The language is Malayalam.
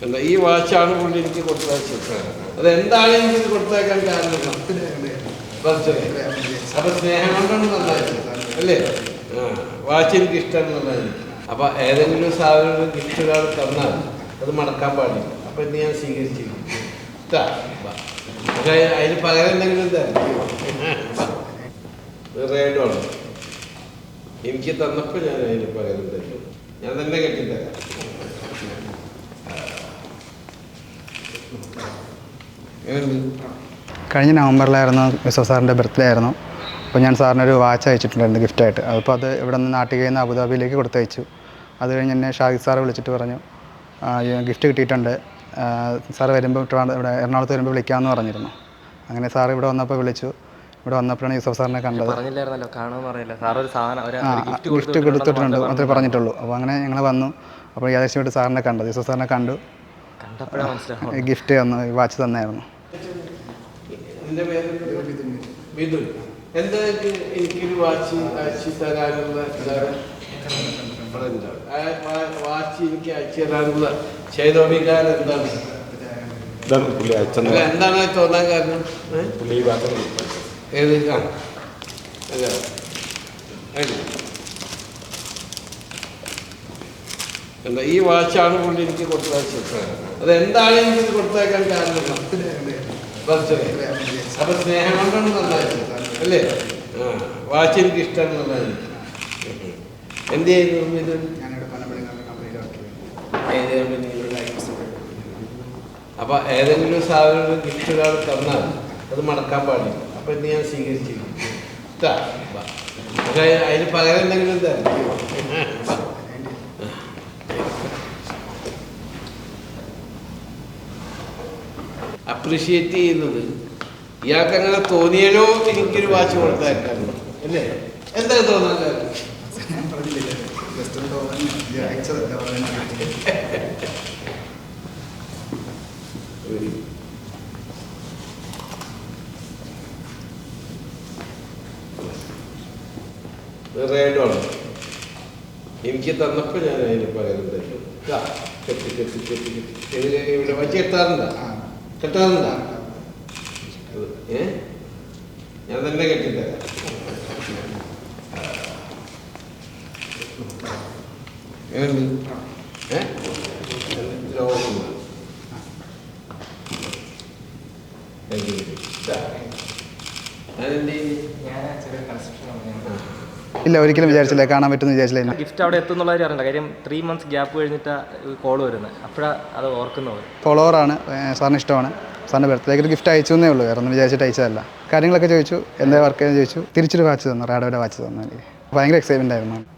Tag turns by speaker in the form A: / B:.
A: അല്ല ഈ വാച്ചാണ് പുള്ളി എനിക്ക് കൊടുത്തയച്ചത് അത് എന്താണ് എനിക്ക് കൊടുത്തേക്കാൻ കാരണം? അപ്പൊ സ്നേഹം കൊണ്ടാണ് നന്നായിട്ട് അല്ലേ? വാച്ച് എനിക്ക് ഇഷ്ടമെന്നുള്ളതാണ് അപ്പൊ ഏതെങ്കിലും സാധനം ഗിഫ്റ്റ് ഒരാൾ തന്നാൽ അത് മടക്കാൻ പാടില്ല. അപ്പൊ ഇത് ഞാൻ സ്വീകരിച്ചിരിക്കും. അതിന് പകരം എന്തെങ്കിലും തരാം. എനിക്ക് തന്നപ്പോൾ ഞാൻ അതിന് പകരം തരും. ഞാൻ തന്നെ കെട്ടിത്തരാം.
B: കഴിഞ്ഞ നവംബറിലായിരുന്നു വിശ്വ സാറിന്റെ ബർത്ത്ഡേ ആയിരുന്നു. അപ്പോൾ ഞാൻ സാറിന് ഒരു വാച്ച് അയച്ചിട്ടുണ്ടായിരുന്നു ഗിഫ്റ്റായിട്ട്. അപ്പോൾ അത് ഇവിടെ നിന്ന് നാട്ടിൽ നിന്ന് അബുദാബിയിലേക്ക് കൊടുത്തയച്ചു അത് കഴിഞ്ഞ് എന്നെ ഷാഹിദ് സാറ് വിളിച്ചിട്ട് പറഞ്ഞു ഗിഫ്റ്റ് കിട്ടിയിട്ടുണ്ട്. സാർ വരുമ്പോൾ ഇവിടെ എറണാകുളത്ത് വരുമ്പോൾ വിളിക്കാമെന്ന് പറഞ്ഞിരുന്നു. അങ്ങനെ സാർ ഇവിടെ വന്നപ്പോൾ വിളിച്ചു. ഇവിടെ വന്നപ്പോഴാണ് യൂസഫ് സാറിനെ കണ്ടത്.
C: സാർ ഗിഫ്റ്റ്
B: കൊടുത്തിട്ടുണ്ട് മാത്രമേ പറഞ്ഞിട്ടുള്ളൂ. അപ്പോൾ അങ്ങനെ ഞങ്ങൾ വന്നു. അപ്പോൾ യാദൃശ്യമായിട്ട് സാറിനെ കണ്ടത്. യൂസഫ് സാറിനെ കണ്ടു. ഗിഫ്റ്റ് തന്നു വാച്ച് തന്നായിരുന്നു
A: നിന്റെ പേര് മിഥുൻ എന്താ ഇത് എനിക്കൊരു വാച്ച് അയച്ചു തരാനുള്ള ഇതാണ്? ഇവിടെ ഉണ്ട്. ആ വാ- വാച്ച് എനിക്ക് അയച്ചു തരാനുള്ള ചെയ്തോടിക്കാരൻ എന്താണ്
D: ഇതാണ് പുള്ളി അയച്ചെന്ന്
A: അല്ല, എന്താണ് അത് തോന്നാൻ കാരണം ഏ?
D: പുള്ളി ഈ ഭാഗത്ത്
A: ഏത് ആ അല്ല അല്ല. ഈ വാച്ചാണ് പുള്ളി എനിക്ക് കൊടുത്തയച്ചത് അത് എന്താണ് എനിക്ക് കൊടുത്തേക്കാൻ കാരണം ബർത്ത്ഡേ അപ്പൊ സ്നേഹം കൊണ്ടാണ് നന്നായിട്ട് അല്ലേ? ആ വാച്ച് എനിക്ക് ഇഷ്ടമെന്നുള്ളതാണ് എന്ത് ചെയ്തു ഇത്? അപ്പൊ ഏതെങ്കിലും സാധനം ഗിഫ്റ്റ് ഒരാൾ തന്നാൽ അത് മടക്കാൻ പാടില്ല. അപ്പൊ എന്ത് ഞാൻ സ്വീകരിച്ചിരിക്കും ഇഷ്ടാ? പക്ഷേ അതിന് പകരം എന്തെങ്കിലും തരാം. അപ്രിഷിയേറ്റ് ചെയ്യുന്നത്. ഇയാൾക്ക് അങ്ങനെ തോന്നിയാലോ എനിക്കൊരു വാച്ച് കൊടുത്താൽ അല്ലേ? എന്താ തോന്നാൻ എനിക്ക് തന്നപ്പോൾ ഞാൻ അതിന് പറയുന്നുണ്ടല്ലോ കെട്ടി കെട്ടി കെട്ടി കെട്ടി. ഇവിടെ വച്ച് കെട്ടാറുണ്ടോ കെട്ടാറുണ്ടോ അത്, ഏ ഞാൻ തന്നെ കെട്ടിത്തരാം എങ്ങനെയുണ്ട്?
B: ഇല്ല ഒരിക്കലും വിചാരിച്ചില്ല. കാണാൻ പറ്റുമെന്ന് വിചാരിച്ചില്ല
C: ഗിഫ്റ്റ് അവിടെ എത്തുന്നുള്ള കാര്യം കാര്യം ത്രീ മന്ത്സ് ഗ്യാപ്പ് കഴിഞ്ഞിട്ട് കോൾ വരുന്നത്. അപ്പോഴാണ് അത് ഓർക്കുന്നത്.
B: ഫോളോവറാണ് സാറിന് ഇഷ്ടമാണ്. സാറിന്റെ ബർത്ത്ഡേക്ക് ഒരു ഗിഫ്റ്റ് അയച്ചു എന്നേ ഉള്ളൂ. വേറെ ഒന്നും വിചാരിച്ചിട്ട് അയച്ചതല്ല. കാര്യങ്ങളൊക്കെ ചോദിച്ചു. എന്താ വർക്ക് ചെയ്യുന്നത് ചോദിച്ചു. തിരിച്ചൊരു വാച്ച് തന്നു. റാഡോയുടെ വാച്ച് തന്നു എനിക്ക്. ഭയങ്കര എക്സൈറ്റ്മെന്റ് ആയിരുന്നു.